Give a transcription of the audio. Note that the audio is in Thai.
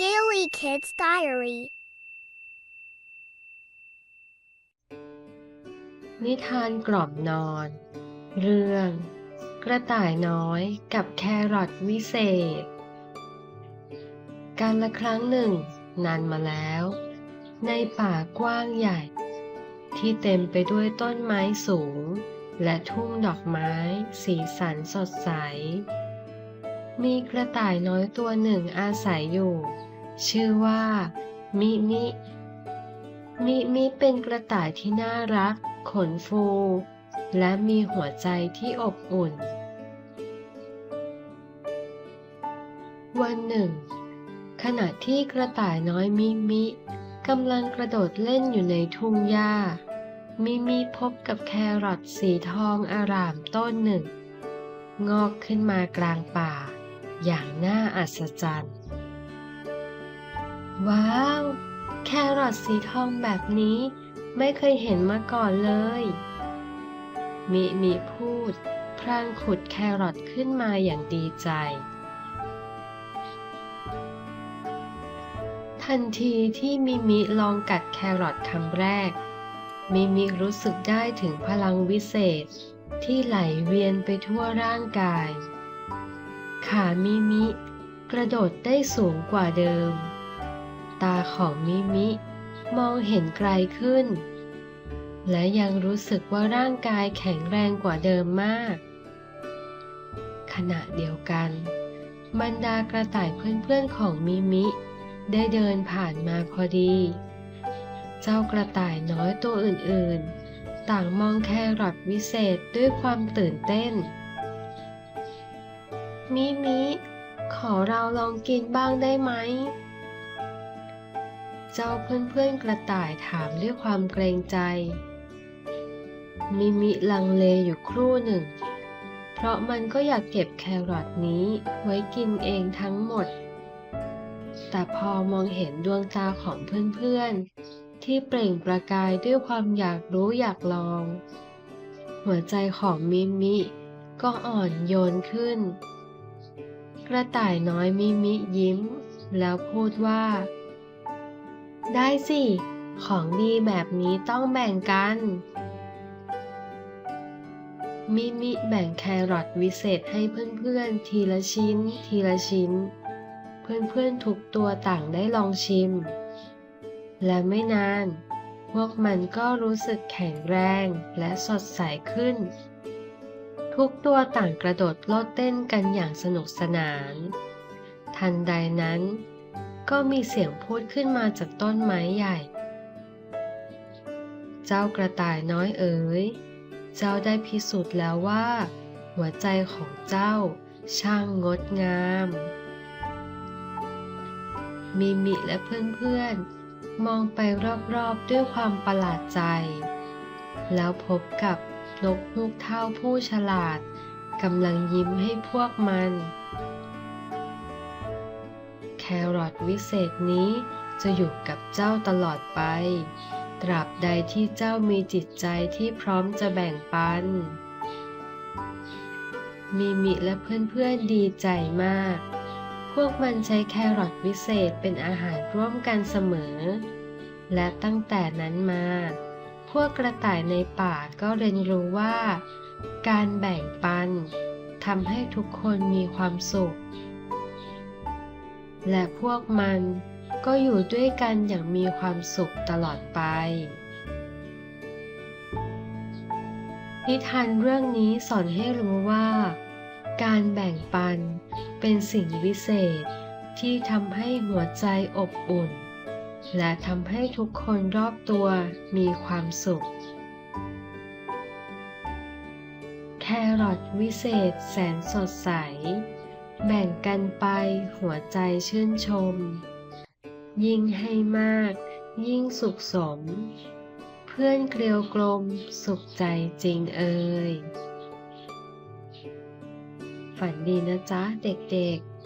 Scaly Kids Diary นิทานกล่อมนอน เรื่อง กระต่ายน้อยกับแครอทวิเศษ การละครั้งหนึ่ง นานมาแล้ว ในป่ากว้างใหญ่ ที่เต็มไปด้วยต้นไม้สูง และทุ่งดอกไม้สีสันสดใสมีกระต่ายน้อยตัวหนึ่งอาศัยอยู่ ชื่อว่า มิมิ มิมิเป็นกระต่ายที่น่ารัก ขนฟู และมีหัวใจที่อบอุ่น วันหนึ่ง ขณะที่กระต่ายน้อยมิมิกำลังกระโดดเล่นอยู่ในทุ่งหญ้า มิมิพบกับแครอทสีทองอารามต้นหนึ่ง งอกขึ้นมากลางป่า อย่างน่าอัศจรรย์ ว้าว แครอทสีทองแบบนี้ ไม่เคยเห็นมาก่อนเลย มิมิพูด พรางขุดแครอทขึ้นมาอย่างดีใจ ทันทีที่มิมิลองกัดแครอทคำแรก มิมิรู้สึกได้ถึงพลังวิเศษที่ไหลเวียนไปทั่วร่างกาย ขามิมิกระโดดได้สูงกว่าเดิม ตาของมิมิ มองเห็นไกลขึ้น และยังรู้สึกว่าร่างกายแข็งแรงกว่าเดิมมาก ขณะเดียวกันบรรดากระต่ายเพื่อนๆของมิมิ ได้เดินผ่านมาพอดี เจ้ากระต่ายน้อยตัวอื่นๆ ต่างมองแครอทวิเศษด้วยความตื่นเต้น มิมิ ขอเราลองกินบ้างได้ไหม เจ้าเพื่อนๆกระต่ายถามด้วยความเกรงใจ มิมิลังเลอยู่ครู่หนึ่ง เพราะมันก็อยากเก็บแครอทนี้ไว้กินเองทั้งหมด แต่พอมองเห็นดวงตาของเพื่อนๆ ที่เปล่งประกายด้วยความอยากรู้อยากลอง หัวใจของมิมิก็อ่อนโยนขึ้น กระต่ายน้อยมิมิยิ้ม แล้วพูดว่า ได้สิ ของดีแบบนี้ต้องแบ่งกัน มิมิแบ่งแครอทวิเศษให้เพื่อนๆ ทีละชิ้น ทีละชิ้น เพื่อนๆทุกตัวต่างได้ลองชิม และไม่นาน พวกมันก็รู้สึกแข็งแรงและสดใสขึ้น ทุกตัวต่างกระโดดโลดเต้นกันอย่างสนุกสนาน ทันใดนั้น ก็มีเสียงพูดขึ้นมาจากต้นไม้ใหญ่ เจ้ากระต่ายน้อยเอ๋ย เจ้าได้พิสูจน์แล้วว่า หัวใจของเจ้าช่างงดงาม มิมิและเพื่อนๆ มองไปรอบๆด้วยความประหลาดใจ แล้วพบกับนกฮูกเท่าผู้ฉลาดกำลังยิ้มให้พวกมัน รอทวิเศษนี้จะอยู่กับเจ้าตลอดไป ตราบใดที่เจ้ามีจิตใจที่พร้อมจะแบ่งปัน มิมิและเพื่อนๆดีใจมาก พวกมันใช้แครอทวิเศษเป็นอาหารร่วมกันเสมอ และตั้งแต่นั้นมา พวกกระต่ายในป่าก็เรียนรู้ว่า การแบ่งปันทำให้ทุกคนมีความสุข และพวกมันก็อยู่ด้วยกันอย่างมีความสุขตลอดไป นิทานเรื่องนี้สอนให้รู้ว่า การแบ่งปันเป็นสิ่งวิเศษที่ทำให้หัวใจอบอุ่น และทำให้ทุกคนรอบตัวมีความสุข แครอทวิเศษแสนสดใส แบ่งกันไปหัวใจชื่นชม ยิ่งให้มาก ยิ่งสุขสม เพื่อนเกลียวกลมสุขใจจริงเอ่ยฝันดีนะจ๊ะเด็กๆ